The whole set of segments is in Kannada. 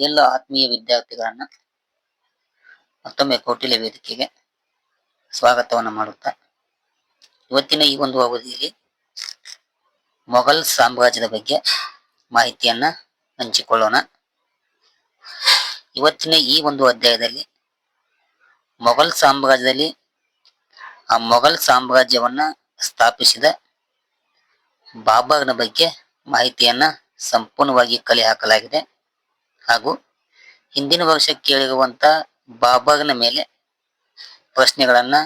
ಎಲ್ಲ ಆತ್ಮೀಯ ವಿದ್ಯಾರ್ಥಿಗಳನ್ನ ಮತ್ತೊಮ್ಮೆ ಕೌಟಿಲ್ಯ ವೇದಿಕೆಗೆ ಸ್ವಾಗತವನ್ನು ಮಾಡುತ್ತಾ ಇವತ್ತಿನ ಈ ಒಂದು ಅವಧಿಯಲ್ಲಿ ಮೊಘಲ್ ಸಾಮ್ರಾಜ್ಯದ ಬಗ್ಗೆ ಮಾಹಿತಿಯನ್ನ ಹಂಚಿಕೊಳ್ಳೋಣ. ಇವತ್ತಿನ ಈ ಒಂದು ಅಧ್ಯಾಯದಲ್ಲಿ ಮೊಘಲ್ ಸಾಮ್ರಾಜ್ಯದಲ್ಲಿ ಆ ಮೊಘಲ್ ಸಾಮ್ರಾಜ್ಯವನ್ನ ಸ್ಥಾಪಿಸಿದ ಬಾಬರ್ನ ಬಗ್ಗೆ ಮಾಹಿತಿಯನ್ನ ಸಂಪೂರ್ಣವಾಗಿ ಕಲೆ ಹಾಕಲಾಗಿದೆ. ಹಾಗೂ ಹಿಂದಿನ ವರ್ಷ ಕೇಳಿರುವಂತ ಬಾಬರ್ನ ಮೇಲೆ ಪ್ರಶ್ನೆಗಳನ್ನ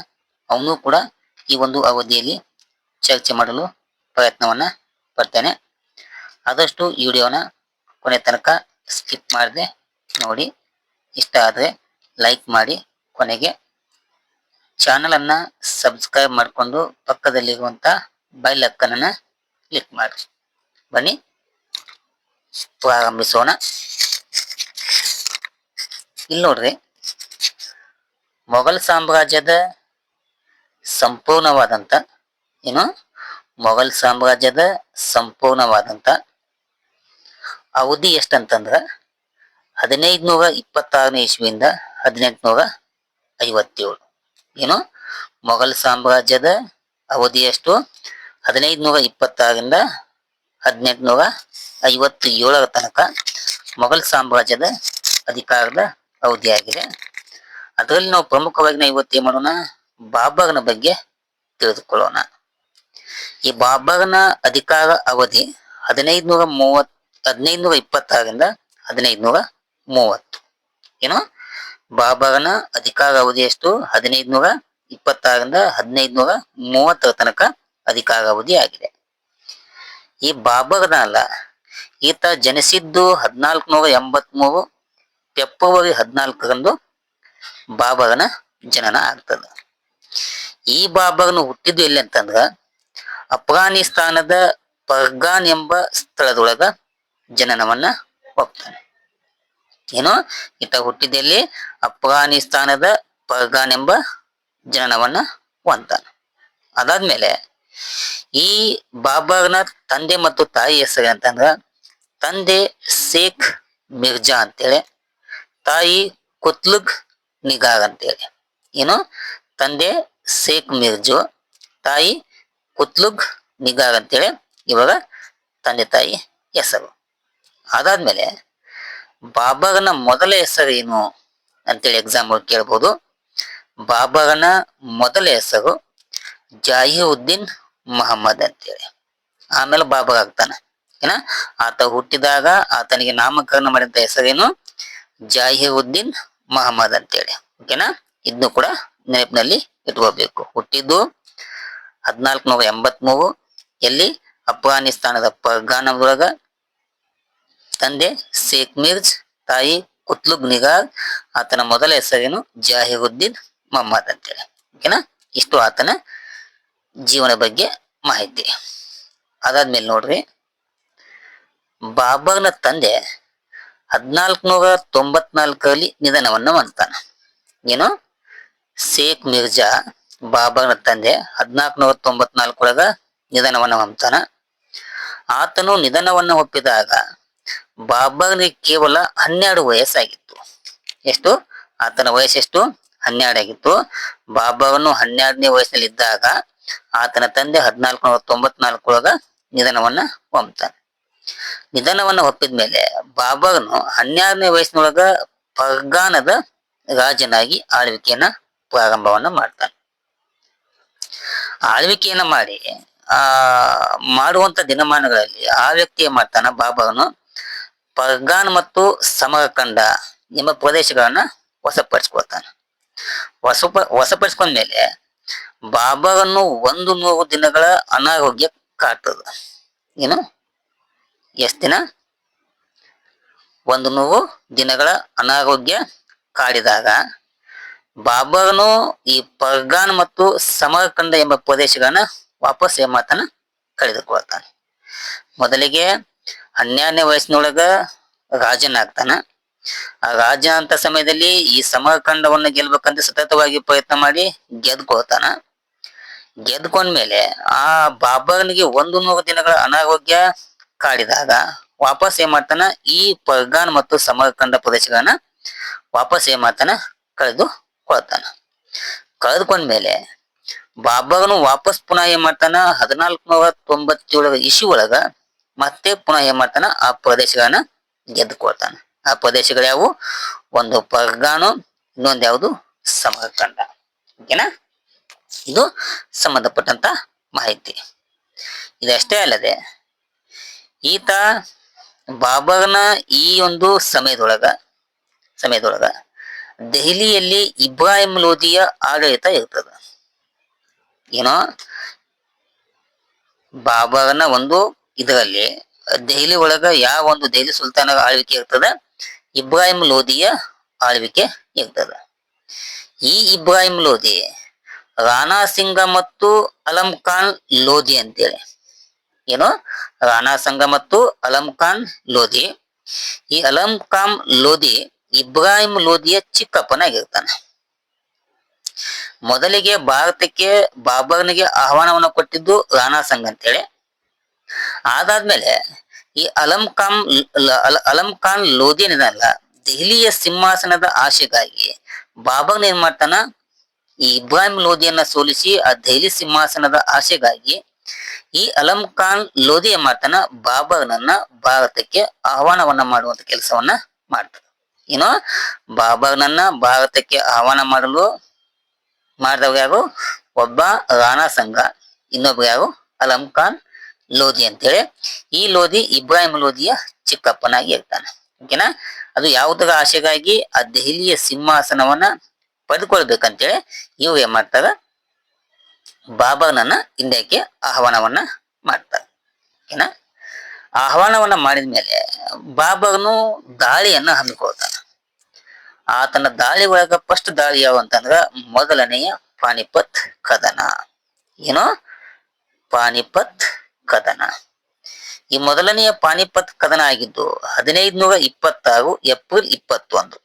ಅವನು ಕೂಡ ಈ ಒಂದು ಅವಧಿಯಲ್ಲಿ ಚರ್ಚೆ ಮಾಡಲು ಪ್ರಯತ್ನವನ್ನ ಪಡ್ತೇನೆ. ಆದಷ್ಟು ವಿಡಿಯೋನ ಕೊನೆ ತನಕ ಸ್ಕಿಪ್ ಮಾಡದೆ ನೋಡಿ. ಇಷ್ಟ ಆದರೆ ಲೈಕ್ ಮಾಡಿ ಕೊನೆಗೆ. ಚಾನಲ್ ಅನ್ನ ಸಬ್ಸ್ಕ್ರೈಬ್ ಮಾಡಿಕೊಂಡು ಪಕ್ಕದಲ್ಲಿರುವಂತ ಬೈಲ್ ಅಕ್ಕನನ್ನು ಕ್ಲಿಕ್ ಮಾಡಿ. ಬನ್ನಿ. ಪ್ರಾರಂಭಿಸೋಣ. ಇಲ್ಲಿ ನೋಡ್ರಿ ಮೊಘಲ್ ಸಾಮ್ರಾಜ್ಯದ ಸಂಪೂರ್ಣವಾದಂತ ಏನು? ಮೊಘಲ್ ಸಾಮ್ರಾಜ್ಯದ ಸಂಪೂರ್ಣವಾದಂತ ಅವಧಿ ಎಷ್ಟಂತಂದ್ರ ಹದಿನೈದುನೂರ ಇಪ್ಪತ್ತಾರನೇ ಇಸ್ವಿಯಿಂದ ಹದಿನೆಂಟುನೂರ ಐವತ್ತೇಳು ಏನು? ಮೊಘಲ್ ಸಾಮ್ರಾಜ್ಯದ ಅವಧಿ ಎಷ್ಟು? ಹದಿನೈದುನೂರ ಇಪ್ಪತ್ತಾರರಿಂದ ಹದಿನೆಂಟುನೂರ ಐವತ್ತೇಳರ ತನಕ ಮೊಘಲ್ ಸಾಮ್ರಾಜ್ಯದ ಅಧಿಕಾರದ ಅವಧಿಯಾಗಿದೆ ಅದರಲ್ಲಿ ನಾವು ಪ್ರಮುಖವಾಗಿ ನಾವು ಇವತ್ತು ಏನ್ ಮಾಡೋಣ? ಬಾಬಾಗನ ಬಗ್ಗೆ ತಿಳಿದುಕೊಳ್ಳೋಣ. ಈ ಬಾಬಾಗನ ಅಧಿಕಾರ ಅವಧಿ ಹದಿನೈದುನೂರ ಮೂವತ್ ಹದಿನೈದುನೂರ ಇಪ್ಪತ್ತಾರರಿಂದ ಹದಿನೈದುನೂರ ಮೂವತ್ತು ಏನು? ಬಾಬಾಗನ ಅಧಿಕಾರ ಅವಧಿ ಎಷ್ಟು? ಹದಿನೈದುನೂರ ಇಪ್ಪತ್ತಾರರಿಂದ ಹದಿನೈದುನೂರ ಮೂವತ್ತರ ತನಕ ಅಧಿಕಾರ ಅವಧಿ ಆಗಿದೆ. ಈ ಬಾಬಾಗನ ಅಲ್ಲ ಈತ ಜನಿಸಿದ್ದು ಹದಿನಾಲ್ಕು ನೂರ ಎಂಬತ್ಮೂರು ಫೆಬ್ರವರಿ ಹದಿನಾಲ್ಕರಂದು ಬಾಬಾಗನ ಜನನ ಆಗ್ತದ. ಈ ಬಾಬಾಗನು ಹುಟ್ಟಿದ್ದು ಎಲ್ಲಿ ಅಂತಂದ್ರ ಅಫ್ಘಾನಿಸ್ತಾನದ ಪರ್ಗಾನ್ ಎಂಬ ಸ್ಥಳದೊಳಗ ಜನನವನ್ನ ಹೋಗ್ತಾನೆ ಏನು ಈತ ಹುಟ್ಟಿದಲ್ಲಿ ಅಫ್ಘಾನಿಸ್ತಾನದ ಪರ್ಗಾನ್ ಎಂಬ ಜನನವನ್ನ ಹೊಂತಾನೆ ಅದಾದ್ಮೇಲೆ ಈ ಬಾಬರ್ನ ತಂದೆ ಮತ್ತು ತಾಯಿ ಹೆಸರು ಅಂತಂದ್ರ ತಂದೆ ಶೇಖ್ ಮಿರ್ಜಾ ಅಂತೇಳಿ ತಾಯಿ ಕುತ್ಲುಗ್ ನಿಗಾಗ್ ಅಂತೇಳಿ. ಏನು? ತಂದೆ ಶೇಖ್ ಮಿರ್ಜು, ತಾಯಿ ಕುತ್ಲುಗ್ ನಿಗಾಗ್ ಅಂತೇಳಿ ಇವಾಗ ತಂದೆ ತಾಯಿ ಹೆಸರು. ಅದಾದ್ಮೇಲೆ ಬಾಬಾಗನ ಮೊದಲ ಹೆಸರು ಏನು ಅಂತೇಳಿ ಎಕ್ಸಾಮ್ ಕೇಳ್ಬೋದು. ಬಾಬಾಗನ ಮೊದಲ ಹೆಸರು ಜಾಹಿರುದ್ದೀನ್ ಮೊಹಮ್ಮದ್ ಅಂತೇಳಿ. ಆಮೇಲೆ ಬಾಬರ್ ಆಗ್ತಾನೆ. ಏನ? ಆತ ಹುಟ್ಟಿದಾಗ ಆತನಿಗೆ ನಾಮಕರಣ ಮಾಡಿದಂತ ಹೆಸರೇನು? ಜಾಹಿರುದ್ದೀನ್ ಮಹಮ್ಮದ್ ಅಂತೇಳಿ. ಓಕೆನಾ? ಇದನ್ನು ಕೂಡ ನೆನಪಿನಲ್ಲಿ ಇಟ್ಕೋಬೇಕು. ಹುಟ್ಟಿದ್ದು ಹದಿನಾಲ್ಕು ನೂರ ಎಂಬತ್ಮೂರು. ಎಲ್ಲಿ? ಅಫ್ಘಾನಿಸ್ತಾನದ ಪರ್ಗಾನದೊಳಗ ತಂದೆ ಶೇಖ್ ಮಿರ್ಜ್, ತಾಯಿ ಕುತ್ಲುಬ್ ನಿಗಾರ್. ಆತನ ಮೊದಲ ಹೆಸರೇನು? ಜಾಹಿರುದ್ದೀನ್ ಮೊಹಮ್ಮದ್ ಅಂತೇಳಿ. ಓಕೆನಾ? ಇಷ್ಟು ಆತನ ಜೀವನ ಬಗ್ಗೆ ಮಾಹಿತಿ. ಅದಾದ್ಮೇಲೆ ನೋಡ್ರಿ. ಬಾಬರ್ನ ತಂದೆ ಹದಿನಾಲ್ಕುನೂರ ತೊಂಬತ್ನಾಲ್ಕರಲ್ಲಿ ನಿಧನವನ್ನು ಹೊಂದ್ತಾನ. ಏನು? ಶೇಖ್ ಮಿರ್ಜಾ ಬಾಬರ್ನ ತಂದೆ ಹದಿನಾಲ್ಕುನೂರ ತೊಂಬತ್ನಾಲ್ಕರೊಳಗ ನಿಧನವನ್ನು ಹೊಂದ್ತಾನ. ಆತನು ನಿಧನವನ್ನು ಒಪ್ಪಿದಾಗ ಬಾಬರ್ನಿಗೆ ಕೇವಲ ಹನ್ನೆರಡು ವಯಸ್ಸಾಗಿತ್ತು. ಎಷ್ಟು? ಆತನ ವಯಸ್ಸೆಷ್ಟು ಹನ್ನೆರಡು ಆಗಿತ್ತು. ಬಾಬರನು ಹನ್ನೆರಡನೇ ವಯಸ್ಸಿನಲ್ಲಿ ಇದ್ದಾಗ ಆತನ ತಂದೆ ಹದಿನಾಲ್ಕು ನೂರ ತೊಂಬತ್ನಾಲ್ಕರೊಳಗ ನಿಧನವನ್ನ ಹೊಂದ್ತಾನೆ. ನಿಧನವನ್ನ ಒಪ್ಪಿದ್ಮೇಲೆ ಬಾಬಾನು ಹನ್ನೆರಡನೇ ವಯಸ್ಸಿನೊಳಗ ಪರ್ಗಾನದ ರಾಜನಾಗಿ ಆಳ್ವಿಕೆಯನ್ನ ಪ್ರಾರಂಭವನ್ನ ಮಾಡ್ತಾನೆ. ಆಳ್ವಿಕೆಯನ್ನ ಮಾಡಿ, ಆ, ಮಾಡುವಂತ ದಿನಮಾನಗಳಲ್ಲಿ ಆ ವ್ಯಕ್ತಿ ಮಾಡ್ತಾನ ಬಾಬಾನು ಪಗಾನ್ ಮತ್ತು ಸಮರಖಂಡ ಎಂಬ ಪ್ರದೇಶಗಳನ್ನ ವಶಪಡಿಸ್ಕೊಳ್ತಾನೆ. ವಶಪ ವಶಪಡಿಸ್ಕೊಂಡ್ಮೇಲೆ ಬಾಬರನ್ನು ಒಂದು ನೂರು ದಿನಗಳ ಅನಾರೋಗ್ಯ ಕಾಡ್ತದ. ಏನು? ಎಷ್ಟ್ ದಿನ? ಒಂದು ನೂರು ದಿನಗಳ ಅನಾರೋಗ್ಯ ಕಾಡಿದಾಗ. ಬಾಬರನು ಈ ಪರ್ಗಾನ್ ಮತ್ತು ಸಮರಖಂಡ ಎಂಬ ಪ್ರದೇಶಗಳನ್ನ ವಾಪಸ್ ಏಮಾತನ ಕಳೆದುಕೊಳ್ತಾನೆ. ಮೊದಲಿಗೆ ಹನ್ನೆರಡನೇ ವಯಸ್ಸಿನೊಳಗ ರಾಜನಾಗ್ತಾನ ಆ ರಾಜ ಅಂತ ಸಮಯದಲ್ಲಿ ಈ ಸಮರಖಂಡವನ್ನ ಗೆಲ್ಬೇಕಂತ ಸತತವಾಗಿ ಪ್ರಯತ್ನ ಮಾಡಿ ಗೆದ್ಕೊಳ್ತಾನ. ಗೆದ್ಕೊಂಡ್ಮೇಲೆ ಆ ಬಾಬರ್ನಿಗೆ ಒಂದು ನೂರು ದಿನಗಳ ಅನಾರೋಗ್ಯ ಕಾಡಿದಾಗ ವಾಪಸ್ ಏನ್ ಮಾಡ್ತಾನ? ಈ ಪರ್ಗಾನ್ ಮತ್ತು ಸಮರ್ಕಂದ ಪ್ರದೇಶಗಳನ್ನ ವಾಪಸ್ ಏನ್ ಮಾಡ್ತಾನ? ಕಳೆದುಕೊಳ್ತಾನ ಕಳೆದುಕೊಂಡ್ಮೇಲೆ ಬಾಬಾಗನು ವಾಪಸ್ ಪುನಃ ಏನ್ ಮಾಡ್ತಾನ? ಹದಿನಾಲ್ಕುನೂರ ತೊಂಬತ್ತೇಳರ ಇಶಿ ಒಳಗ ಮತ್ತೆ ಪುನಃ ಏನ್ ಮಾಡ್ತಾನ? ಆ ಪ್ರದೇಶಗಳನ್ನ ಗೆದ್ದುಕೊಳ್ತಾನ ಆ ಪ್ರದೇಶಗಳು ಯಾವುವು? ಒಂದು ಪರ್ಗಾನು, ಇನ್ನೊಂದು ಯಾವುದು? ಸಮರಕಂಡ ಓಕೆನಾ ಇದು ಸಂಬಂಧಪಟ್ಟಂತ ಮಾಹಿತಿ. ಇದಷ್ಟೇ ಅಲ್ಲದೆ ಈತ ಬಾಬಾನ ಈ ಒಂದು ಸಮಯದೊಳಗ ಸಮಯದೊಳಗ ದೆಹಲಿಯಲ್ಲಿ ಇಬ್ರಾಹಿಂ ಲೋಧಿಯ ಆಡಳಿತ ಇರ್ತದ. ಏನೋ ಬಾಬಾನ ಒಂದು ಇದರಲ್ಲಿ ದೆಹಲಿ ಒಳಗ ಯಾವ ಒಂದು ದೆಹಲಿ ಸುಲ್ತಾನ ಆಳ್ವಿಕೆ ಇರ್ತದ, ಇಬ್ರಾಹಿಂ ಲೋಧಿಯ ಆಳ್ವಿಕೆ ಇರ್ತದ. ಈ ಇಬ್ರಾಹಿಂ ಲೋಧಿ ರಾಣಾ ಸಿಂಗ ಮತ್ತು ಅಲಂ ಖಾನ್ ಲೋಧಿ ಅಂತೇಳಿ. ಏನು? ರಾಣಾ ಸಂಗ ಮತ್ತು ಅಲಂ ಖಾನ್ ಲೋಧಿ. ಈ ಅಲಂ ಖಾನ್ ಲೋಧಿ ಇಬ್ರಾಹಿಂ ಲೋಧಿಯ ಚಿಕ್ಕಪ್ಪನಾಗಿರ್ತಾನೆ. ಮೊದಲಿಗೆ ಭಾರತಕ್ಕೆ ಬಾಬರ್ನಿಗೆ ಆಹ್ವಾನವನ್ನು ಕೊಟ್ಟಿದ್ದು ರಾಣಾ ಸಂಘ ಅಂತೇಳಿ. ಅದಾದ್ಮೇಲೆ ಈ ಅಲಂ ಖಾನ್ ಅಲಂ ಖಾನ್ ಲೋಧಿ ಏನಿದಲ್ಲ, ದೆಹಲಿಯ ಸಿಂಹಾಸನದ ಆಶೆಗಾಗಿ ಬಾಬರ್ ಏನ್ ಮಾಡ್ತಾನ ಈ ಇಬ್ರಾಹಿಂ ಲೋಧಿಯನ್ನ ಸೋಲಿಸಿ ಆ ದೆಹಲಿ ಸಿಂಹಾಸನದ ಆಶೆಗಾಗಿ ಈ ಅಲಂ ಖಾನ್ ಲೋಧಿ ಮಾತನ ಬಾಬರ್ನನ್ನ ಭಾರತಕ್ಕೆ ಆಹ್ವಾನವನ್ನ ಮಾಡುವಂತ ಕೆಲಸವನ್ನ ಮಾಡ್ತಾನೆ ಏನು ಬಾಬರ್ನನ್ನ ಭಾರತಕ್ಕೆ ಆಹ್ವಾನ ಮಾಡಲು ಮಾಡಿದವ್ರು ಯಾರು? ಒಬ್ಬ ರಾಣಾ ಸಂಘ, ಇನ್ನೊಬ್ರು ಯಾರು? ಅಲಂ ಖಾನ್ ಲೋಧಿ ಅಂತೇಳಿ. ಈ ಲೋಧಿ ಇಬ್ರಾಹಿಂ ಲೋಧಿಯ ಚಿಕ್ಕಪ್ಪನಾಗಿ ಇರ್ತಾನೆ. ಓಕೆನಾ? ಅದು ಯಾವುದರ ಆಶೆಗಾಗಿ ಆ ದೆಹಲಿಯ ಸಿಂಹಾಸನವನ್ನ ಪಡೆದುಕೊಳ್ಬೇಕಂತೇಳಿ ಇವ್ರು ಏನ್ ಮಾಡ್ತಾರ? ಬಾಬರ್ನನ್ನ ಇಂಡಿಯಾಕ್ಕೆ ಆಹ್ವಾನವನ್ನ ಮಾಡ್ತಾರೆ. ಏನ? ಆಹ್ವಾನವನ್ನ ಮಾಡಿದ ಮೇಲೆ ಬಾಬಾನು ದಾಳಿಯನ್ನ ಹಮ್ಮಿಕೊಳ್ತಾನ. ಆತನ ದಾಳಿ ಒಳಗ ಫಸ್ಟ್ ದಾಳಿ ಯಾವ ಅಂತಂದ್ರ ಮೊದಲನೆಯ ಪಾನಿಪತ್ ಕದನ. ಏನು? ಪಾನಿಪತ್ ಕದನ. ಈ ಮೊದಲನೆಯ ಪಾನಿಪತ್ ಕದನ ಆಗಿದ್ದು ಹದಿನೈದು ನೂರ ಇಪ್ಪತ್ತಾರು ಏಪ್ರಿಲ್ ಇಪ್ಪತ್ತೊಂದು.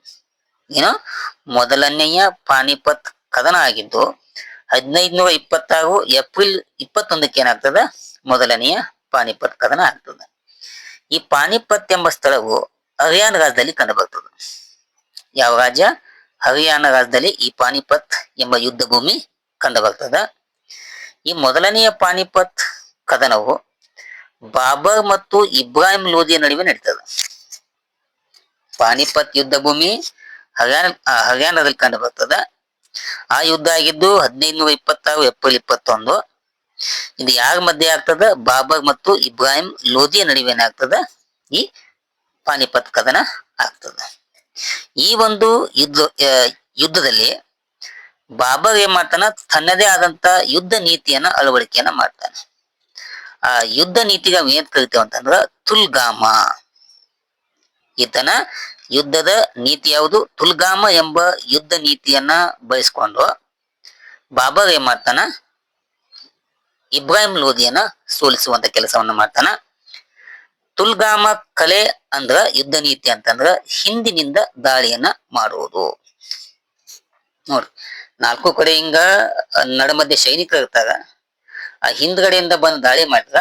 ಏನು? ಮೊದಲನೆಯ ಪಾನಿಪತ್ ಕದನ ಆಗಿದ್ದು ಹದಿನೈದು ನೂರ ಇಪ್ಪತ್ತಾರು ಏಪ್ರಿಲ್ ಇಪ್ಪತ್ತೊಂದಕ್ಕೆ ಏನಾಗ್ತದ? ಮೊದಲನೆಯ ಪಾನಿಪತ್ ಕದನ ಆಗ್ತದೆ. ಈ ಪಾನಿಪತ್ ಎಂಬ ಸ್ಥಳವು ಹರಿಯಾಣ ರಾಜ್ಯದಲ್ಲಿ ಕಂಡುಬರ್ತದೆ. ಯಾವ ರಾಜ್ಯ? ಹರಿಯಾಣ ರಾಜ್ಯದಲ್ಲಿ ಈ ಪಾನಿಪತ್ ಎಂಬ ಯುದ್ಧ ಭೂಮಿ ಕಂಡುಬರ್ತದ. ಈ ಮೊದಲನೆಯ ಪಾನಿಪತ್ ಕದನವು ಬಾಬರ್ ಮತ್ತು ಇಬ್ರಾಹಿಂ ಲೋಧಿಯ ನಡುವೆ ನಡೀತದ. ಪಾನಿಪತ್ ಯುದ್ಧ ಭೂಮಿ ಹರಿಯಾಣ ಹರಿಯಾಣದಲ್ಲಿ ಕಂಡು ಬರ್ತದ ಆ ಯುದ್ಧ ಆಗಿದ್ದು ಹದಿನೈದು ನೂರ ಇಪ್ಪತ್ತಾರು, ಏಪ್ರಿಲ್ ಇಪ್ಪತ್ತೊಂದು. ಇದು ಯಾರ ಮಧ್ಯೆ ಆಗ್ತದ? ಬಾಬರ್ ಮತ್ತು ಇಬ್ರಾಹಿಂ ಲೋಧಿಯ ನಡುವೆ ಏನಾಗ್ತದ? ಈ ಪಾನಿಪತ್ ಕದನ ಆಗ್ತದ. ಈ ಒಂದು ಯುದ್ಧ ಯುದ್ಧದಲ್ಲಿ ಬಾಬರ್ ಏನ್ ಮಾಡ್ತಾನ? ತನ್ನದೇ ಆದಂತ ಯುದ್ಧ ನೀತಿಯನ್ನ, ಅಳವಡಿಕೆಯನ್ನ ಮಾಡ್ತಾನೆ. ಆ ಯುದ್ಧ ನೀತಿಗೆ ಏನ್ ಕರಿತೇವೆ ಅಂತಂದ್ರ ತುಲ್ಗಾಮ. ಈತನ ಯುದ್ಧದ ನೀತಿ ಯಾವುದು? ತುಲ್ಗಾಮ ಎಂಬ ಯುದ್ಧ ನೀತಿಯನ್ನ ಬಯಸ್ಕೊಂಡು ಬಾಬರ್ ಏನ್ ಮಾಡ್ತಾನ? ಇಬ್ರಾಹಿಂ ಲೋಧಿಯನ್ನ ಸೋಲಿಸುವಂತ ಕೆಲಸವನ್ನ ಮಾಡ್ತಾನ. ತುಲ್ಗಾಮ ಕಲೆ ಅಂದ್ರ ಯುದ್ಧ ನೀತಿ ಅಂತಂದ್ರ ಹಿಂದಿನಿಂದ ದಾಳಿಯನ್ನ ಮಾಡುವುದು. ನೋಡ್ರಿ ನಾಲ್ಕು ಕಡೆ ಹಿಂಗ ನಡಮಧ್ಯೆ ಸೈನಿಕರು ಇರ್ತಾರ. ಆ ಹಿಂದ್ಗಡೆಯಿಂದ ಬಂದು ದಾಳಿ ಮಾಡಿದ್ರ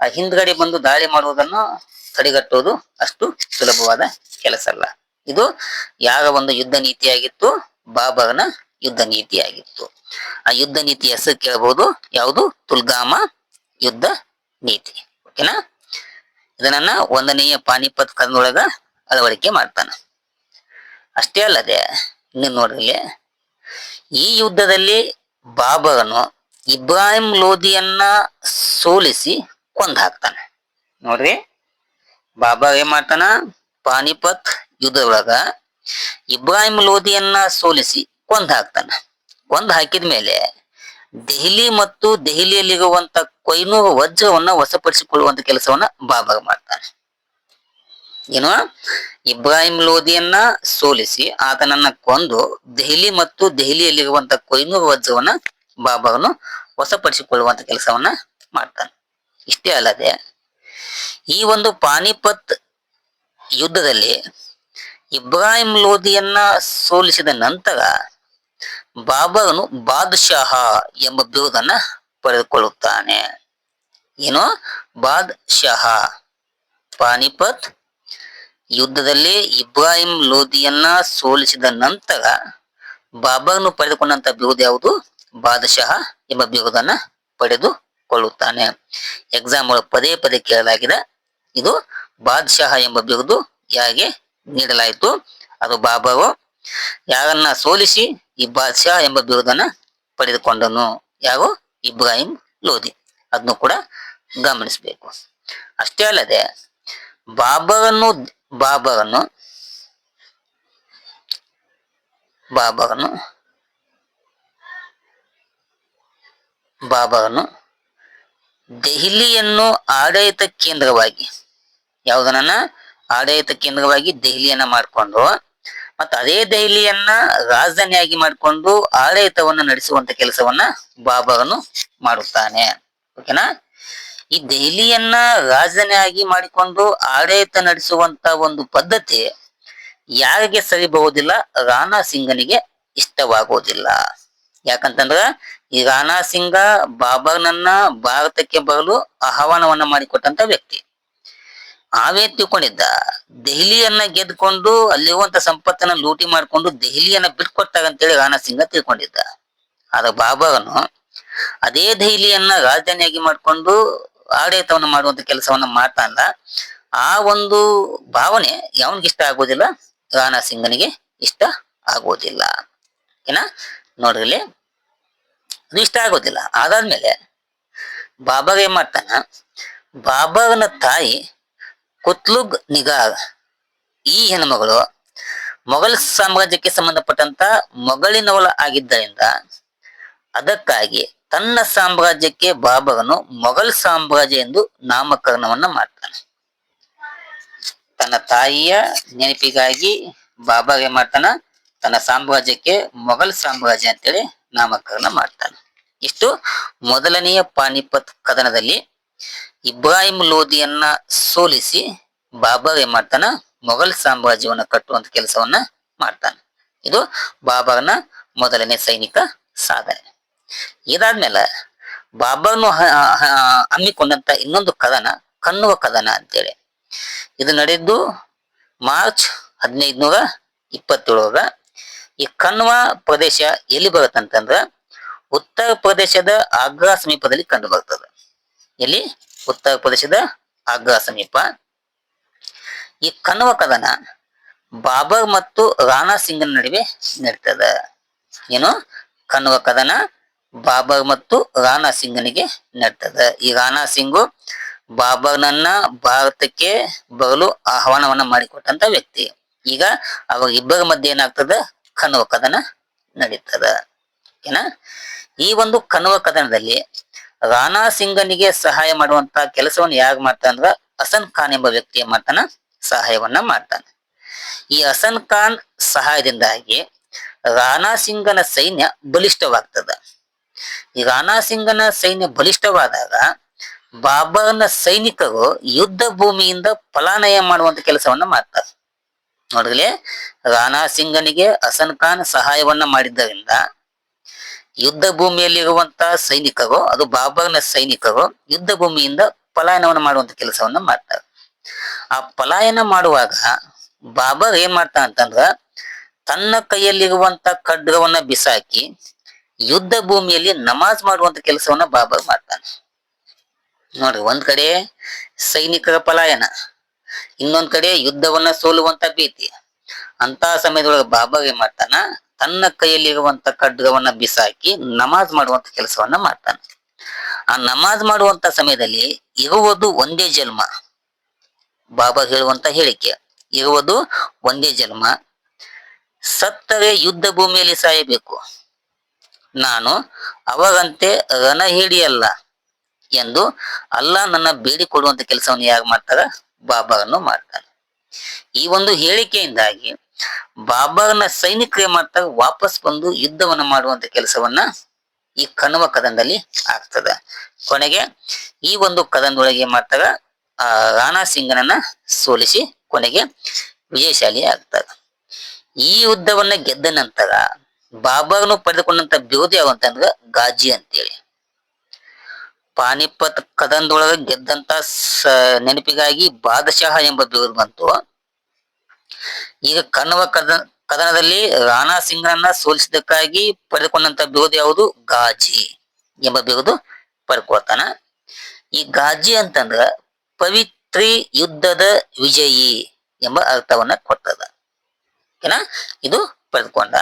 ಆ ಹಿಂದ್ಗಡೆ ಬಂದು ದಾಳಿ ಮಾಡುವುದನ್ನು ತಡೆಗಟ್ಟುವುದು ಅಷ್ಟು ಸುಲಭವಾದ ಕೆಲಸ ಅಲ್ಲ ಇದು ಯಾವ ಒಂದು ಯುದ್ಧ ನೀತಿಯಾಗಿತ್ತು ಬಾಬರ್ನ ಯುದ್ಧ ನೀತಿಯಾಗಿತ್ತು. ಆ ಯುದ್ಧ ನೀತಿ ಹೆಸರು ಕೇಳಬಹುದು ಯಾವುದು? ತುಲ್ಗಾಮ ಯುದ್ಧ ನೀತಿ. ಓಕೆನಾ? ಇದನ್ನ ಒಂದನೆಯ ಪಾನಿಪತ್ ಕಂದೊಳಗ ಅಳವಡಿಕೆ ಮಾಡ್ತಾನ. ಅಷ್ಟೇ ಅಲ್ಲದೆ ಇನ್ನು ನೋಡ್ರಿ ಇಲ್ಲಿ, ಈ ಯುದ್ಧದಲ್ಲಿ ಬಾಬರನು ಇಬ್ರಾಹಿಂ ಲೋಧಿಯನ್ನ ಸೋಲಿಸಿ ಕೊಂದ್ ಹಾಕ್ತಾನೆ. ನೋಡ್ರಿ? ಬಾಬಾ ಏನ್ ಮಾಡ್ತಾನ? ಪಾನಿಪತ್ ಯುದ್ಧದೊಳಗ ಇಬ್ರಾಹಿಂ ಲೋಧಿಯನ್ನ ಸೋಲಿಸಿ ಕೊಂದ್ ಹಾಕ್ತಾನ. ಕೊಂದ್ ಹಾಕಿದ ಮೇಲೆ ದೆಹಲಿ ಮತ್ತು ದೆಹಲಿಯಲ್ಲಿರುವಂತ ಕೊಯ್ನೂರು ವಜ್ರವನ್ನ ವಶಪಡಿಸಿಕೊಳ್ಳುವಂತ ಕೆಲಸವನ್ನ ಬಾಬಾ ಮಾಡ್ತಾನೆ. ಏನು? ಇಬ್ರಾಹಿಂ ಲೋಧಿಯನ್ನ ಸೋಲಿಸಿ ಆತನನ್ನ ಕೊಂದು ದೆಹಲಿ ಮತ್ತು ದೆಹಲಿಯಲ್ಲಿರುವಂತ ಕೊಯ್ನೂರು ವಜ್ರವನ್ನ ಬಾಬಾನು ವಶಪಡಿಸಿಕೊಳ್ಳುವಂತ ಕೆಲಸವನ್ನ ಮಾಡ್ತಾನೆ. ಇಷ್ಟೇ ಅಲ್ಲದೆ ಈ ಒಂದು ಪಾನಿಪತ್ ಯುದ್ಧದಲ್ಲಿ ಇಬ್ರಾಹಿಂ ಲೋಧಿಯನ್ನ ಸೋಲಿಸಿದ ನಂತರ ಬಾಬರನು ಬಾದ್ಶಾಹ ಎಂಬ ಬಿರುದನ್ನ ಪಡೆದುಕೊಳ್ಳುತ್ತಾನೆ. ಏನು? ಬಾದ್ ಶಹ ಪಾನಿಪತ್ ಯುದ್ಧದಲ್ಲಿ ಇಬ್ರಾಹಿಂ ಲೋಧಿಯನ್ನ ಸೋಲಿಸಿದ ನಂತರ ಬಾಬರ್ನು ಪಡೆದುಕೊಂಡಂತ ಬಿರುದು ಯಾವುದು? ಬಾದಶಾಹ ಎಂಬ ಬಿರುದನ್ನ ಪಡೆದುಕೊಳ್ಳುತ್ತಾನೆ ಎಕ್ಸಾಮ್ ಒಳಗೆ ಪದೇ ಪದೇ ಕೇಳಲಾಗಿದೆ. ಇದು ಬಾದ್ಶಾಹ ಎಂಬ ಬಿರುದು ಯಾರಿಗೆ ನೀಡಲಾಯಿತು? ಅದು ಬಾಬರು ಯಾರನ್ನ ಸೋಲಿಸಿ ಈ ಬಾದ್ಶಾಹ ಎಂಬ ಬಿರುದನ್ನ ಪಡೆದುಕೊಂಡನು? ಯಾರು? ಇಬ್ರಾಹಿಂ ಲೋಧಿ ಅದನ್ನು ಕೂಡ ಗಮನಿಸಬೇಕು. ಅಷ್ಟೇ ಅಲ್ಲದೆ, ಬಾಬರನ್ನು ಬಾಬರನ್ನು ಬಾಬರನ್ನು ಬಾಬರನ್ನು ದೆಹಲಿಯನ್ನು ಆಡಳಿತ ಕೇಂದ್ರವಾಗಿ ಯಾವುದನ್ನ ಆಡಳಿತ ಕೇಂದ್ರವಾಗಿ ದೆಹಲಿಯನ್ನ ಮಾಡಿಕೊಂಡು, ಮತ್ತು ಅದೇ ದೆಹಲಿಯನ್ನ ರಾಜಧಾನಿಯಾಗಿ ಮಾಡಿಕೊಂಡು ಆಡಳಿತವನ್ನ ನಡೆಸುವಂತ ಕೆಲಸವನ್ನ ಬಾಬರನು ಮಾಡುತ್ತಾನೆ. ಓಕೆನಾ? ಈ ದೆಹಲಿಯನ್ನ ರಾಜಧಾನಿಯಾಗಿ ಮಾಡಿಕೊಂಡು ಆಡಳಿತ ನಡೆಸುವಂತ ಒಂದು ಪದ್ಧತಿ ಯಾರಿಗೆ ಸರಿ ಬರುವುದಿಲ್ಲ ರಾಣಾ ಸಿಂಗನಿಗೆ ಇಷ್ಟವಾಗುವುದಿಲ್ಲ ಯಾಕಂತಂದ್ರ ಈ ರಾಣಾ ಸಿಂಗ ಬಾಬರ್ನನ್ನ ಭಾರತಕ್ಕೆ ಬರಲು ಆಹ್ವಾನವನ್ನ ಮಾಡಿಕೊಟ್ಟಂತ ವ್ಯಕ್ತಿ. ಆವೇ ತಿಳ್ಕೊಂಡಿದ್ದ, ದೆಹಲಿಯನ್ನ ಗೆದ್ಕೊಂಡು ಅಲ್ಲಿರುವಂತ ಸಂಪತ್ತನ್ನ ಲೂಟಿ ಮಾಡ್ಕೊಂಡು ದೆಹಲಿಯನ್ನ ಬಿಟ್ಕೊಟ್ಟಾಗ ಅಂತೇಳಿ ರಾಣಾ ಸಿಂಗ ತಿಳ್ಕೊಂಡಿದ್ದ. ಆದ್ರೆ ಬಾಬರನು ಅದೇ ದೆಹಲಿಯನ್ನ ರಾಜಧಾನಿಯಾಗಿ ಮಾಡ್ಕೊಂಡು ಆಡಳಿತವನ್ನು ಮಾಡುವಂತ ಕೆಲಸವನ್ನ ಮಾಡ್ತಾನಲ್ಲ ಆ ಒಂದು ಭಾವನೆ ಯಾವನಿಗೆ ಇಷ್ಟ ಆಗೋದಿಲ್ಲ ರಾಣಾ ಸಿಂಗನಿಗೆ ಇಷ್ಟ ಆಗೋದಿಲ್ಲ. ಏನ? ನೋಡ್ರಿ ಅದು ಇಷ್ಟ ಆಗೋದಿಲ್ಲ. ಅದಾದ್ಮೇಲೆ ಬಾಬಾಗ ಏನ್ ಮಾಡ್ತಾನ ಬಾಬಾಗನ ತಾಯಿ ಕುತ್ಲುಗ್ ನಿಗಾ ಈ ಹೆಣ್ಮಗಳು ಮೊಘಲ್ ಸಾಮ್ರಾಜ್ಯಕ್ಕೆ ಸಂಬಂಧಪಟ್ಟಂತ ಮೊಘಲಿನವಳ ಆಗಿದ್ದರಿಂದ ಅದಕ್ಕಾಗಿ ತನ್ನ ಸಾಮ್ರಾಜ್ಯಕ್ಕೆ ಬಾಬರನು ಮೊಘಲ್ ಸಾಮ್ರಾಜ್ಯ ಎಂದು ನಾಮಕರಣವನ್ನ ಮಾಡ್ತಾನೆ. ತನ್ನ ತಾಯಿಯ ನೆನಪಿಗಾಗಿ ಬಾಬಾಗೆ ಮಾಡ್ತಾನ ತನ್ನ ಸಾಮ್ರಾಜ್ಯಕ್ಕೆ ಮೊಘಲ್ ಸಾಮ್ರಾಜ್ಯ ಅಂತೇಳಿ ನಾಮಕರಣ ಮಾಡ್ತಾನೆ. ಇಷ್ಟು ಮೊದಲನೆಯ ಪಾನಿಪತ್ ಕದನದಲ್ಲಿ ಇಬ್ರಾಹಿಂ ಲೋಧಿಯನ್ನ ಸೋಲಿಸಿ ಬಾಬರ್ ಏನ್ ಮಾಡ್ತಾನ? ಮೊಘಲ್ ಸಾಮ್ರಾಜ್ಯವನ್ನ ಕಟ್ಟುವಂತ ಕೆಲಸವನ್ನ ಮಾಡ್ತಾನೆ. ಇದು ಬಾಬರ್ನ ಮೊದಲನೇ ಸೈನಿಕ ಸಾಧನೆ. ಇದಾದ್ಮೇಲೆ ಬಾಬರ್ನು ಹಮ್ಮಿಕೊಂಡಂತ ಇನ್ನೊಂದು ಕದನ ಕಣ್ಣುವ ಕದನ ಅಂತೇಳಿ. ಇದು ನಡೆದ್ದು ಮಾರ್ಚ್ ಹದಿನೈದುನೂರ ಇಪ್ಪತ್ತೇಳರ ಈ ಕಣ್ವ ಪ್ರದೇಶ ಎಲ್ಲಿ ಬರುತ್ತಂತಂದ್ರ ಉತ್ತರ ಪ್ರದೇಶದ ಆಗ್ರಾ ಸಮೀಪದಲ್ಲಿ ಕಂಡು ಬರ್ತದೆ ಎಲ್ಲಿ? ಉತ್ತರ ಪ್ರದೇಶದ ಆಗ್ರಾ ಸಮೀಪ. ಈ ಕಣ್ವ ಕದನ ಬಾಬರ್ ಮತ್ತು ರಾಣಾ ಸಿಂಗನ ನಡುವೆ ನಡೀತದ. ಏನು? ಕಣ್ವ ಕದನ ಬಾಬರ್ ಮತ್ತು ರಾಣಾ ಸಿಂಗನಿಗೆ ನಡ್ತದ. ಈ ರಾಣಾ ಸಿಂಗು ಬಾಬರ್ನನ್ನ ಭಾರತಕ್ಕೆ ಬರಲು ಆಹ್ವಾನವನ್ನ ಮಾಡಿಕೊಟ್ಟಂತ ವ್ಯಕ್ತಿ. ಈಗ ಅವರಿಬ್ಬರ ಇಬ್ಬರ ಮಧ್ಯೆ ಏನಾಗ್ತದ? ಕಣವ ಕದನ ನಡೀತದ. ಏನ? ಈ ಒಂದು ಕನ್ವ ಕದನದಲ್ಲಿ ರಾಣಾ ಸಿಂಗನಿಗೆ ಸಹಾಯ ಮಾಡುವಂತ ಕೆಲಸವನ್ನು ಯಾರು ಮಾಡ್ತಾನ ಅಂದ್ರ ಹಸನ್ ಖಾನ್ ಎಂಬ ವ್ಯಕ್ತಿ ಏನ್ ಸಹಾಯವನ್ನ ಮಾಡ್ತಾನೆ. ಈ ಹಸನ್ ಖಾನ್ ಸಹಾಯದಿಂದಾಗಿ ರಾಣಾ ಸಿಂಗನ ಸೈನ್ಯ ಬಲಿಷ್ಠವಾಗ್ತದ. ಈ ರಾಣಾ ಸಿಂಗನ ಸೈನ್ಯ ಬಲಿಷ್ಠವಾದಾಗ ಬಾಬರ್ನ ಸೈನಿಕರು ಯುದ್ಧ ಭೂಮಿಯಿಂದ ಪಲಾನಯ ಮಾಡುವಂತ ಕೆಲಸವನ್ನ ಮಾಡ್ತಾರೆ. ನೋಡ್ರಿ, ರಾಣಾ ಸಿಂಗನಿಗೆ ಹಸನ್ ಖಾನ್ ಸಹಾಯವನ್ನ ಮಾಡಿದ್ದರಿಂದ ಯುದ್ಧ ಭೂಮಿಯಲ್ಲಿರುವಂತ ಸೈನಿಕರು, ಅದು ಬಾಬರ್ನ ಸೈನಿಕರು ಯುದ್ಧ ಭೂಮಿಯಿಂದ ಪಲಾಯನವನ್ನ ಮಾಡುವಂತ ಕೆಲಸವನ್ನ ಮಾಡ್ತಾರೆ. ಆ ಪಲಾಯನ ಮಾಡುವಾಗ ಬಾಬರ್ ಏನ್ ಮಾಡ್ತಾನ ಅಂತಂದ್ರ ತನ್ನ ಕೈಯಲ್ಲಿರುವಂತ ಖಡ್ಗವನ್ನ ಬಿಸಾಕಿ ಯುದ್ಧ ಭೂಮಿಯಲ್ಲಿ ನಮಾಜ್ ಮಾಡುವಂತ ಕೆಲಸವನ್ನ ಬಾಬರ್ ಮಾಡ್ತಾನೆ. ನೋಡ್ರಿ, ಒಂದ್ ಕಡೆ ಸೈನಿಕರ ಪಲಾಯನ ಇನ್ನೊಂದ್ ಕಡೆ ಯುದ್ಧವನ್ನ ಸೋಲುವಂತ ಭೀತಿ. ಅಂತ ಸಮಯದೊಳಗೆ ಬಾಬಾ ಏನ್ ಮಾಡ್ತಾನ? ತನ್ನ ಕೈಯಲ್ಲಿರುವಂತ ಖಡ್ಗವನ್ನ ಬಿಸಾಕಿ ನಮಾಜ್ ಮಾಡುವಂತ ಕೆಲಸವನ್ನ ಮಾಡ್ತಾನ. ಆ ನಮಾಜ್ ಮಾಡುವಂತ ಸಮಯದಲ್ಲಿ ಇರುವುದು ಒಂದೇ ಜನ್ಮ. ಬಾಬಾ ಹೇಳುವಂತ ಹೇಳಿಕೆ, ಇರುವುದು ಒಂದೇ ಜನ್ಮ. ಸತ್ತರೆ ಯುದ್ಧ ಭೂಮಿಯಲ್ಲಿ ಸಾಯಬೇಕು. ನಾನು ಅವರಂತೆ ರಣಹಿಡಿಯಲ್ಲ ಎಂದು ಅಲ್ಲ ನನ್ನ ಬೇಡಿಕೊಡುವಂತ ಕೆಲಸವನ್ನು ಯಾರು ಮಾಡ್ತಾರ? ಬಾಬಾರನ್ನು ಮಾಡ್ತಾನೆ ಈ ಒಂದು ಹೇಳಿಕೆಯಿಂದಾಗಿ ಬಾಬಾನ ಸೈನಿಕರು ಮಾತ್ರ ವಾಪಸ್ ಬಂದು ಯುದ್ಧವನ್ನ ಮಾಡುವಂತ ಕೆಲಸವನ್ನ ಈ ಕಣವ ಕದನದಲ್ಲಿ ಆಗ್ತದ. ಕೊನೆಗೆ ಈ ಒಂದು ಕದನದೊಳಗೆ ಮಾತ್ರ, ಆ, ರಾಣಾ ಸಿಂಗನನ್ನ ಸೋಲಿಸಿ ಕೊನೆಗೆ ವಿಜಯಶಾಲಿ ಆಗ್ತದೆ ಈ ಯುದ್ಧವನ್ನ ಗೆದ್ದ ನಂತರ ಬಾಬಾನು ಪಡೆದುಕೊಂಡಂತ ಬಿರುದು ಯಾವಂತಂದ್ರ ಗಾಜಿ ಅಂತೇಳಿ. ಪಾನಿಪತ್ ಕದಂದೊಳಗ ಗೆದ್ದಂತ ಸ ನೆನಪಿಗಾಗಿ ಬಾದಶಾಹ ಎಂಬ ಬಿರುದು ಬಂತು. ಈಗ ಕಣ್ವ ಕದ, ಕದನದಲ್ಲಿ ರಾಣಾ ಸಿಂಗ್ರನ್ನ ಸೋಲಿಸಿದ್ದಕ್ಕಾಗಿ ಪಡೆದುಕೊಂಡಂತ ಬಿರುದು ಯಾವುದು? ಗಾಜಿ ಎಂಬ ಬಿರುದು ಪಡ್ಕೊಳ್ತಾನ. ಈ ಗಾಜಿ ಅಂತಂದ್ರ ಪವಿತ್ರಿ ಯುದ್ಧದ ವಿಜಯಿ ಎಂಬ ಅರ್ಥವನ್ನ ಕೊಟ್ಟದ. ಓಕೆನಾ ಇದು ಪಡೆದುಕೊಂಡ.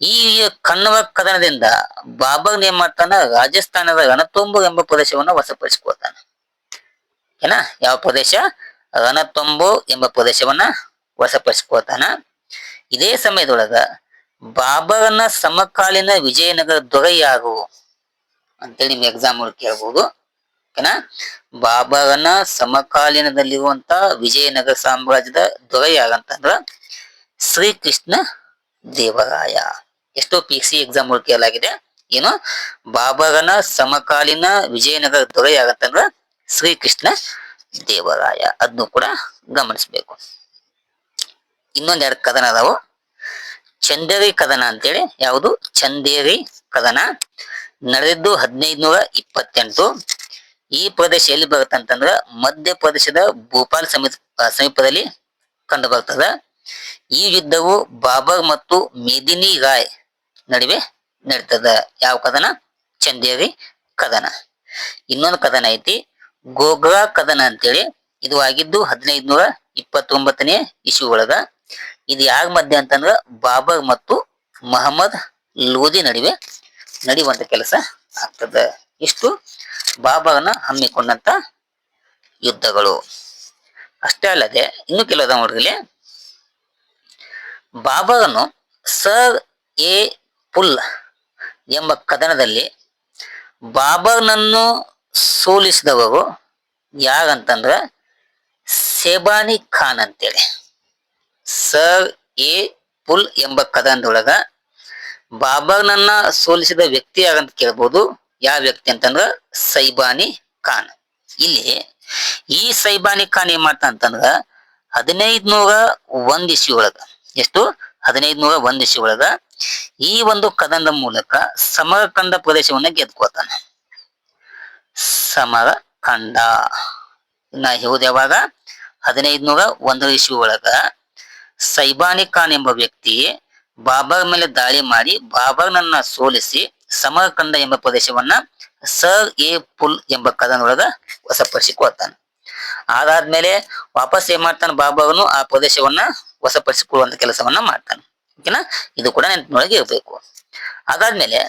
ಈ ಕನ್ನಡ ಕದನದಿಂದ ಬಾಬಾ ಏನ್ ಮಾಡ್ತಾನ, ರಾಜಸ್ಥಾನದ ರಣತೊಂಬು ಎಂಬ ಪ್ರದೇಶವನ್ನ ವಶಪಡಿಸಿಕೊಳ್ತಾನೆ. ಏನ? ಯಾವ ಪ್ರದೇಶ? ರಣತೊಂಬು ಎಂಬ ಪ್ರದೇಶವನ್ನ ವಶಪಡಿಸಿಕೊಳ್ತಾನ. ಇದೇ ಸಮಯದೊಳಗ ಬಾಬರನ ಸಮಕಾಲೀನ ವಿಜಯನಗರ ದೊರೆ ಯಾರು ಅಂತೇಳಿ ನಿಮ್ಗೆ ಎಕ್ಸಾಮ್ ಕೇಳ್ಬೋದು. ಓಕೆನಾ ಬಾಬರನ ಸಮಕಾಲೀನದಲ್ಲಿರುವಂತ ವಿಜಯನಗರ ಸಾಮ್ರಾಜ್ಯದ ದೊರೆಯಾಗಂತಂದ್ರ ಶ್ರೀಕೃಷ್ಣ ದೇವರಾಯ. ಎಷ್ಟೋ ಪಿ ಸಿ ಎಕ್ಸಾಮ್ ಕೇಳಲಾಗಿದೆ. ಏನು? ಬಾಬರನ ಸಮಕಾಲೀನ ವಿಜಯನಗರ ದೊರೆ ಶ್ರೀ ಶ್ರೀಕೃಷ್ಣ ದೇವರಾಯ. ಅದನ್ನು ಕೂಡ ಗಮನಿಸ್ಬೇಕು. ಇನ್ನೊಂದೆರಡು ಕದನ ಅದಾವು. ಚಂದೇರಿ ಕದನ ಅಂತೇಳಿ ಯಾವುದು? ಚಂದೇರಿ ಕದನ. ನಡೆದಿದ್ದು ಹದಿನೈದುನೂರ ಇಪ್ಪತ್ತೆಂಟು. ಈ ಪ್ರದೇಶ ಎಲ್ಲಿ ಬರುತ್ತೆ ಅಂತಂದ್ರ ಮಧ್ಯಪ್ರದೇಶದ ಭೂಪಾಲ್ ಸಮೀಪ ಸಮೀಪದಲ್ಲಿ ಕಂಡು ಬರ್ತದ. ಈ ಯುದ್ಧವು ಬಾಬರ್ ಮತ್ತು ಮೇದಿನಿ ರಾಯ್ ನಡುವೆ ನಡೀತದ. ಯಾವ ಕದನ? ಚಂದೇರಿ ಕದನ. ಇನ್ನೊಂದು ಕದನ ಐತಿ, ಗೋಗ್ರಾ ಕದನ ಅಂತೇಳಿ. ಇದು ಆಗಿದ್ದು ಹದಿನೈದುನೂರ ಇಪ್ಪತ್ತೊಂಬತ್ತನೇ ಇಶು ಒಳಗ ಇದು ಯಾರ ಮಧ್ಯ ಅಂತಂದ್ರ ಬಾಬರ್ ಮತ್ತು ಮಹಮ್ಮದ್ ಲೋದಿ ನಡುವೆ ನಡೆಯುವಂತ ಕೆಲಸ ಆಗ್ತದ. ಇಷ್ಟು ಬಾಬರ್ನ ಹಮ್ಮಿಕೊಂಡಂತ ಯುದ್ಧಗಳು. ಅಷ್ಟೇ ಅಲ್ಲದೆ, ಇನ್ನು ಕೆಲವು ನೋಡ್ರಿ ಬಾಬರನು ಸರ್ ಎ ಪುಲ್ ಎಂಬ ಕದನದಲ್ಲಿ ಬಾಬರ್ನನ್ನು ಸೋಲಿಸಿದವರು ಯಾರಂತಂದ್ರೆ ಸೇಬಾನಿ ಖಾನ್ ಅಂತೇಳಿ. ಸರ್ ಎ ಪುಲ್ ಎಂಬ ಕದನದೊಳಗ ಬಾಬರ್ನನ್ನ ಸೋಲಿಸಿದ ವ್ಯಕ್ತಿ ಯಾರಂತ ಕೇಳ್ಬೋದು. ಯಾವ ವ್ಯಕ್ತಿ ಅಂತಂದ್ರ ಸೈಬಾನಿ ಖಾನ್. ಇಲ್ಲಿ ಈ ಸೈಬಾನಿ ಖಾನ್ ಏನ್ ಮಾಡ್ತಾ ಅಂತಂದ್ರ ಹದಿನೈದ್ನೂರ ಒಂದ್ ಇಸ್ವಿ ಒಳಗ ಎಷ್ಟು? ಹದಿನೈದ್ನೂರ ಒಂದ್ ಇಸ್ವಿ ಒಳಗ ಈ ಒಂದು ಕದನದ ಮೂಲಕ ಸಮರಖಂಡ ಪ್ರದೇಶವನ್ನ ಗೆದ್ಕೋತಾನೆ ಸಮರಖಂಡ ಇನ್ನ ಹೇಳುದು ಯಾವಾಗ? ಹದಿನೈದ್ನೂರ ಒಂದರ ಇಸ್ವಿ ಒಳಗ ಸೈಬಾನಿ ಖಾನ್ ಎಂಬ ವ್ಯಕ್ತಿ ಬಾಬರ್ ಮೇಲೆ ದಾಳಿ ಮಾಡಿ ಬಾಬರ್ನನ್ನ ಸೋಲಿಸಿ ಸಮರಕಂಡ ಎಂಬ ಪ್ರದೇಶವನ್ನ ಸರ್ ಎ ಪುಲ್ ಎಂಬ ಕದನೊಳಗ ವಶಪಡಿಸಿಕೊಳ್ತಾನೆ. ಅದಾದ್ಮೇಲೆ ವಾಪಸ್ ಏನ್ ಮಾಡ್ತಾನೆ ಬಾಬರ್ನು? ಆ ಪ್ರದೇಶವನ್ನ ವಶಪಡಿಸಿಕೊಳ್ಳುವಂತ ಕೆಲಸವನ್ನ ಮಾಡ್ತಾನೆ. ಓಕೆನಾ? ಇದು ಕೂಡ ನೆನಪಿನೊಳಗೆ ಇರಬೇಕು. ಅದಾದ್ಮೇಲೆ,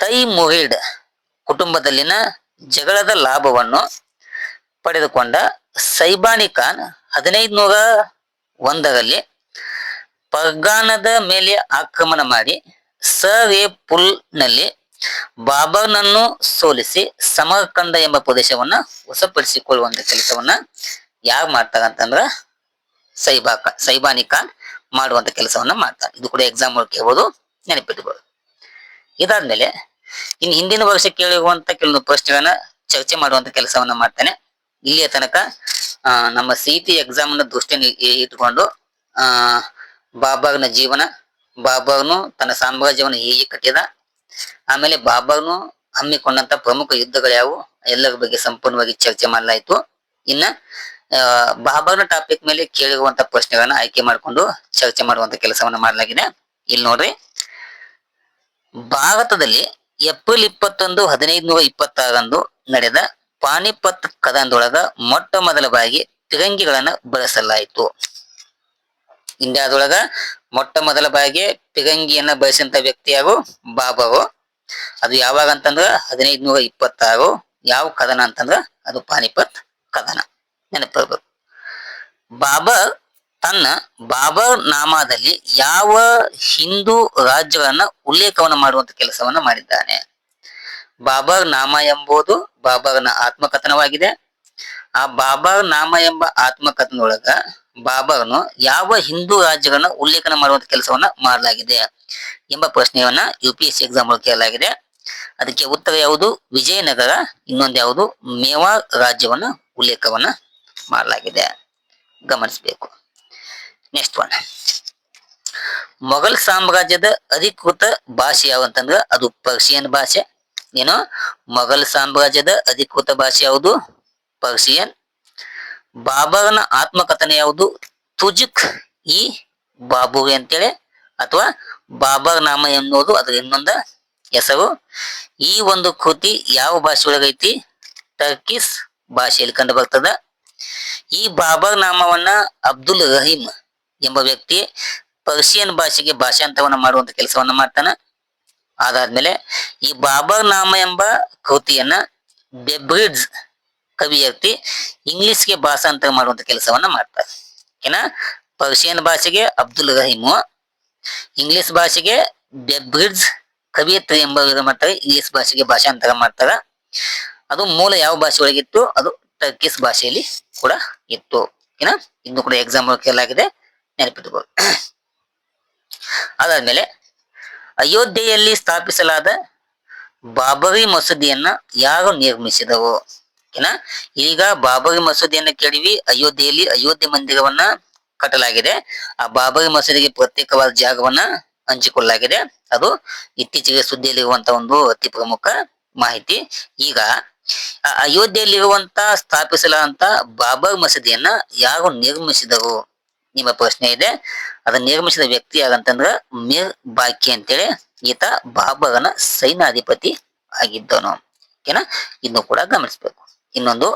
ತೈ ಮುಹಿಡ್ ಕುಟುಂಬದಲ್ಲಿನ ಜಗಳದ ಲಾಭವನ್ನು ಪಡೆದುಕೊಂಡ ಸೈಬಾನಿ ಖಾನ್ ಹದಿನೈದುನೂರ ಒಂದರಲ್ಲಿ ಪರ್ಗಾನದ ಮೇಲೆ ಆಕ್ರಮಣ ಮಾಡಿ ಸರ್ ಎ ಪುಲ್ನಲ್ಲಿ ಬಾಬರ್ನನ್ನು ಸೋಲಿಸಿ ಸಮರ್ಕಂದ ಎಂಬ ಪ್ರದೇಶವನ್ನ ವಶಪಡಿಸಿಕೊಳ್ಳುವಂತ ಕೆಲಸವನ್ನ ಯಾರು ಮಾಡ್ತಾರ ಅಂತಂದ್ರ ಸೈಬಾ ಸೈಬಾನಿ ಖಾನ್ ಮಾಡುವಂತ ಕೆಲಸವನ್ನ ಮಾಡ್ತಾನೆ ಇದು ಕೂಡ ಎಕ್ಸಾಮ್ ಕೇಳಬಹುದು ನೆನಪಿಟ್ಬೋದು ಇದಾದ್ಮೇಲೆ, ಇನ್ನು ಹಿಂದಿನ ವರ್ಷ ಕೇಳುವಂತ ಕೆಲವೊಂದು ಪ್ರಶ್ನೆಗಳನ್ನ ಚರ್ಚೆ ಮಾಡುವಂತ ಕೆಲಸವನ್ನ ಮಾಡ್ತೇನೆ. ಇಲ್ಲಿಯ ತನಕ ನಮ್ಮ ಸಿಟಿ ಎಕ್ಸಾಮ್ನ ದೃಷ್ಟಿಯನ್ನು ಇಟ್ಕೊಂಡು ಆ ಬಾಬರ್ನ ಜೀವನ, ಬಾಬಾಗ್ನು ತನ್ನ ಸಾಮ್ರಾಜ್ಯವನ್ನು ಹೇಗೆ ಕಟ್ಟಿದ, ಆಮೇಲೆ ಬಾಬಾಗ್ನು ಹಮ್ಮಿಕೊಂಡಂತ ಪ್ರಮುಖ ಯುದ್ಧಗಳು ಯಾವುವು ಎಲ್ಲರ ಬಗ್ಗೆ ಸಂಪೂರ್ಣವಾಗಿ ಚರ್ಚೆ ಮಾಡಲಾಯಿತು. ಇನ್ನ ಆ, ಬಾಬರ್ನ ಟಾಪಿಕ್ ಮೇಲೆ ಕೇಳುವಂತ ಪ್ರಶ್ನೆಗಳನ್ನ ಆಯ್ಕೆ ಮಾಡಿಕೊಂಡು ಚರ್ಚೆ ಮಾಡುವಂತ ಕೆಲಸವನ್ನ ಮಾಡಲಾಗಿದೆ. ಇಲ್ಲಿ ನೋಡ್ರಿ. ಭಾರತದಲ್ಲಿ ಏಪ್ರಿಲ್ ಇಪ್ಪತ್ತೊಂದು ಹದಿನೈದುನೂರ ಇಪ್ಪತ್ತಾರಂದು ನಡೆದ ಪಾನಿಪತ್ ಕದನದೊಳಗ ಮೊಟ್ಟ ಮೊದಲ ಬಾರಿಗೆ ಬಳಸಲಾಯಿತು. ಇಂಡಿಯಾದೊಳಗ ಮೊಟ್ಟ ಮೊದಲ ಬಾರಿಗೆ ಪಿರಂಗಿಯನ್ನ ಬಳಸಿದಂತ ವ್ಯಕ್ತಿಯಾಗು ಬಾಬಾವು ಅದು ಯಾವಾಗ ಅಂತಂದ್ರ ಹದಿನೈದುನೂರ ಇಪ್ಪತ್ತಾರು. ಯಾವ ಕದನ ಅಂತಂದ್ರ ಅದು ಪಾನಿಪತ್ ಕದನ. ನೆನಪಿರ್ಬೇಕು ಬಾಬರ್ ತನ್ನ ಬಾಬರ್ ನಾಮದಲ್ಲಿ ಯಾವ ಹಿಂದೂ ರಾಜ್ಯಗಳನ್ನ ಉಲ್ಲೇಖವನ್ನು ಮಾಡುವಂತ ಕೆಲಸವನ್ನ ಮಾಡಿದ್ದಾನೆ. ಬಾಬರ್ ನಾಮ ಎಂಬುದು ಬಾಬರ್ನ ಆತ್ಮಕಥನವಾಗಿದೆ. ಆ ಬಾಬರ್ ನಾಮ ಎಂಬ ಆತ್ಮಕಥನದೊಳಗ ಬಾಬರ್ನು ಯಾವ ಹಿಂದೂ ರಾಜ್ಯಗಳನ್ನ ಉಲ್ಲೇಖನ ಮಾಡುವಂತ ಕೆಲಸವನ್ನ ಮಾಡಲಾಗಿದೆ ಎಂಬ ಪ್ರಶ್ನೆಯನ್ನ U P S C exam ಕೇಳಲಾಗಿದೆ. ಅದಕ್ಕೆ ಉತ್ತರ ಯಾವುದು? ವಿಜಯನಗರ, ಇನ್ನೊಂದು ಯಾವುದು? ಮೇವಾರ್ ರಾಜ್ಯವನ್ನ ಉಲ್ಲೇಖವನ್ನ ಮಾಡಲಾಗಿದೆ. ಗಮನಿಸಬೇಕು. ನೆಕ್ಸ್ಟ್ ಒನ್ ಮೊಘಲ್ ಸಾಮ್ರಾಜ್ಯದ ಅಧಿಕೃತ ಭಾಷೆ ಯಾವಂತಂದ್ರ ಅದು ಪರ್ಷಿಯನ್ ಭಾಷೆ. ಏನು? ಮೊಘಲ್ ಸಾಮ್ರಾಜ್ಯದ ಅಧಿಕೃತ ಭಾಷೆ ಯಾವುದು? ಪರ್ಷಿಯನ್. ಬಾಬರನ ಆತ್ಮಕಥನ ಯಾವುದು? ತುಜುಕ್ ಇ ಬಾಬುರಿ ಅಂತೇಳಿ ಅಥವಾ ಬಾಬರ್ ನಾಮ ಎನ್ನುವುದು ಅದರ ಇನ್ನೊಂದು ಹೆಸರು. ಈ ಒಂದು ಕೃತಿ ಯಾವ ಭಾಷೆ ಒಳಗೈತಿ ಟರ್ಕಿಸ್ ಭಾಷೆಯಲ್ಲಿ ಕಂಡು ಬರ್ತದ ಈ ಬಾಬರ್ ನಾಮವನ್ನ ಅಬ್ದುಲ್ ರಹೀಮ್ ಎಂಬ ವ್ಯಕ್ತಿ ಪರ್ಷಿಯನ್ ಭಾಷೆಗೆ ಭಾಷಾಂತರವನ್ನು ಮಾಡುವಂತ ಕೆಲಸವನ್ನ ಮಾಡ್ತಾನ. ಅದಾದ್ಮೇಲೆ ಈ ಬಾಬರ್ ನಾಮ ಎಂಬ ಕೃತಿಯನ್ನ ಬೆಬ್ರಿಡ್ಸ್ ಕವಿಯರ್ತಿ ಇಂಗ್ಲಿಷ್ಗೆ ಭಾಷಾಂತರ ಮಾಡುವಂತ ಕೆಲಸವನ್ನ ಮಾಡ್ತಾರೆ. ಏನ? ಪರ್ಷಿಯನ್ ಭಾಷೆಗೆ ಅಬ್ದುಲ್ ರಹೀಮು, ಇಂಗ್ಲಿಷ್ ಭಾಷೆಗೆ ಬೆಬ್ರಿಡ್ಸ್ ಕವಿಯತ್ರಿ ಎಂಬ ಮಾಡ್ತಾರೆ, ಇಂಗ್ಲಿಷ್ ಭಾಷೆಗೆ ಭಾಷಾಂತರ ಮಾಡ್ತಾರ. ಅದು ಮೂಲ ಯಾವ ಭಾಷೆ ಒಳಗಿತ್ತು ಅದು ಟರ್ಕಿಸ್ ಭಾಷೆಯಲ್ಲಿ ಕೂಡ ಇತ್ತು. ಏನ? ಇನ್ನು ಕೂಡ ಎಕ್ಸಾಮ್ ಕೇಳಲಾಗಿದೆ ನೆನಪಿಟ್ಟುಕೊಳ್ಳಿ ಅದಾದ್ಮೇಲೆ ಅಯೋಧ್ಯೆಯಲ್ಲಿ ಸ್ಥಾಪಿಸಲಾದ ಬಾಬರಿ ಮಸೂದಿಯನ್ನ ಯಾರು ನಿರ್ಮಿಸಿದವು? ಓಕೆನಾ ಈಗ ಬಾಬರಿ ಮಸೂದಿಯನ್ನ ಕೇಳಿವಿ. ಅಯೋಧ್ಯೆಯಲ್ಲಿ ಅಯೋಧ್ಯೆ ಮಂದಿರವನ್ನ ಕಟ್ಟಲಾಗಿದೆ. ಆ ಬಾಬರಿ ಮಸೀದಿಗೆ ಪ್ರತ್ಯೇಕವಾದ ಜಾಗವನ್ನ ಹಂಚಿಕೊಳ್ಳಲಾಗಿದೆ. ಅದು ಇತ್ತೀಚೆಗೆ ಸುದ್ದಿಯಲ್ಲಿರುವಂತಹ ಒಂದು ಅತಿ ಪ್ರಮುಖ ಮಾಹಿತಿ. ಈಗ ಅಯೋಧ್ಯೆಯಲ್ಲಿರುವಂತ ಸ್ಥಾಪಿಸಲಾದಂತ ಬಾಬರ್ ಮಸೀದಿಯನ್ನ ಯಾರು ನಿರ್ಮಿಸಿದರು? ನಿಮ್ಮ ಪ್ರಶ್ನೆ ಇದೆ. ಅದನ್ನ ನಿರ್ಮಿಸಿದ ವ್ಯಕ್ತಿ ಯಾರಂತಂದ್ರ ಮಿರ್ ಬಾಕಿ ಅಂತೇಳಿ ಈತ ಬಾಬರನ ಸೈನ್ಯಾಧಿಪತಿ ಆಗಿದ್ದನು ಓಕೆನಾ? ಇನ್ನು ಕೂಡ ಗಮನಿಸಬೇಕು. ಇನ್ನೊಂದು,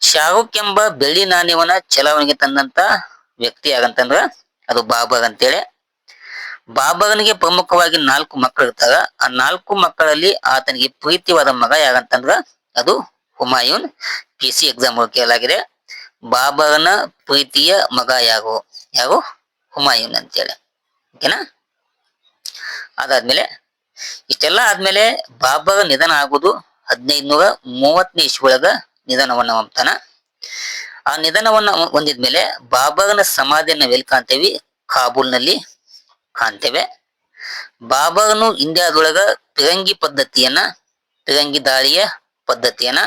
ಶಾರುಖ್ ಎಂಬ ಬೆಳ್ಳಿ ನಾಣ್ಯವನ್ನ ಚಲಾವಣೆಗೆ ತಂದಂತ ವ್ಯಕ್ತಿ ಯಾರಂತಂದ್ರ ಅದು ಬಾಬರ್ ಅಂತೇಳಿ. ಬಾಬರನಿಗೆ ಪ್ರಮುಖವಾಗಿ ನಾಲ್ಕು ಮಕ್ಕಳು ಇರ್ತಾರ ಆ ನಾಲ್ಕು ಮಕ್ಕಳಲ್ಲಿ ಆತನಿಗೆ ಪ್ರೀತಿವಾದ ಮಗ ಯಾರಂತಂದ್ರ ಅದು ಹುಮಾಯೂನ್ ಪಿ ಸಿ ಎಕ್ಸಾಮ್ ಕೇಳಲಾಗಿದೆ ಬಾಬರನ ಪ್ರೀತಿಯ ಮಗ ಯಾರು ಯಾರು ಹುಮಾಯೂನ್ ಅಂತೇಳಿ. ಓಕೆನಾ? ಅದಾದ್ಮೇಲೆ ಇಷ್ಟೆಲ್ಲ ಆದ್ಮೇಲೆ ಬಾಬಾಗ ನಿಧನ ಆಗುದು ಹದಿನೈದುನೂರ ಮೂವತ್ತನೇ ಒಳಗ ನಿಧನವನ್ನ ಹೊಂದ್ತಾನ. ಆ ನಿಧನವನ್ನ ಹೊಂದಿದ್ಮೇಲೆ ಬಾಬಾಗನ ಸಮಾಧಿಯನ್ನ ಎಲ್ಲಿ ಕಾಣ್ತೇವಿ? ಕಾಬೂಲ್ನಲ್ಲಿ ಕಾಣ್ತೇವೆ. ಬಾಬಾಗನು ಇಂಡಿಯಾದೊಳಗ ತಿರಂಗಿ ಪದ್ಧತಿಯನ್ನ ತಿರಂಗಿ ದಾಳಿಯ ಪದ್ಧತಿಯನ್ನ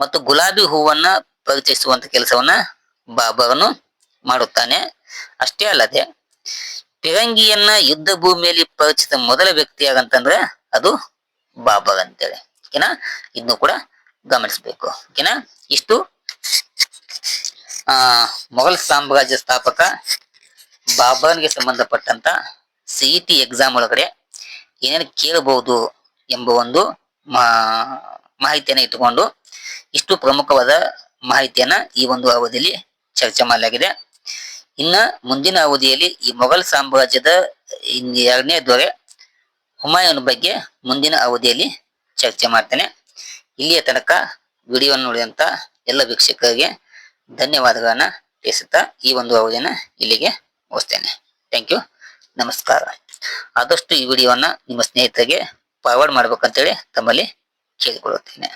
ಮತ್ತು ಗುಲಾಬಿ ಹೂವನ್ನ ಪರಿಚಯಿಸುವಂತ ಕೆಲಸವನ್ನ ಬಾಬರನು ಮಾಡುತ್ತಾನೆ. ಅಷ್ಟೇ ಅಲ್ಲದೆ ಪಿರಂಗಿಯನ್ನ ಯುದ್ಧ ಭೂಮಿಯಲ್ಲಿ ಪರಿಚಿತ ಮೊದಲ ವ್ಯಕ್ತಿ ಆಗಂತಂದ್ರೆ ಅದು ಬಾಬರ್ ಅಂತೇಳಿ. ಓಕೆನಾ? ಇದನ್ನು ಕೂಡ ಗಮನಿಸಬೇಕು. ಓಕೆನಾ? ಇಷ್ಟು. ಆ, ಮೊಘಲ್ ಸಾಮ್ರಾಜ್ಯ ಸ್ಥಾಪಕ ಬಾಬರ್ಗೆ ಸಂಬಂಧಪಟ್ಟಂತ ಸಿಇಟಿ ಎಕ್ಸಾಮ್ ಒಳಗಡೆ ಏನೇನು ಕೇಳಬಹುದು ಎಂಬ ಒಂದು ಮಾಹಿತಿಯನ್ನ ಇಟ್ಟುಕೊಂಡು ಇಷ್ಟು ಪ್ರಮುಖವಾದ ಮಾಹಿತಿಯನ್ನ ಈ ಒಂದು ಅವಧಿಯಲ್ಲಿ ಚರ್ಚೆ ಮಾಡಲಾಗಿದೆ. ಇನ್ನ ಮುಂದಿನ ಅವಧಿಯಲ್ಲಿ ಈ ಮೊಘಲ್ ಸಾಮ್ರಾಜ್ಯದ ಎರಡನೇ ದೊರೆ ಹುಮಾಯೂನ್ ಬಗ್ಗೆ ಮುಂದಿನ ಅವಧಿಯಲ್ಲಿ ಚರ್ಚೆ ಮಾಡ್ತೇನೆ. ಇಲ್ಲಿಯ ತನಕ ವಿಡಿಯೋ ನೋಡಿದಂತ ಎಲ್ಲ ವೀಕ್ಷಕರಿಗೆ ಧನ್ಯವಾದಗಳನ್ನ ತಿಳಿಸುತ್ತಾ ಈ ಒಂದು ಅವಧಿಯನ್ನ ಇಲ್ಲಿಗೆ ಮುಗಿಸ್ತೇನೆ. Thank you. ನಮಸ್ಕಾರ. ಆದಷ್ಟು ಈ ವಿಡಿಯೋವನ್ನ ನಿಮ್ಮ ಸ್ನೇಹಿತರಿಗೆ ಫಾರ್ವರ್ಡ್ ಮಾಡ್ಬೇಕಂತೇಳಿ ತಮ್ಮಲ್ಲಿ 稽古ってね。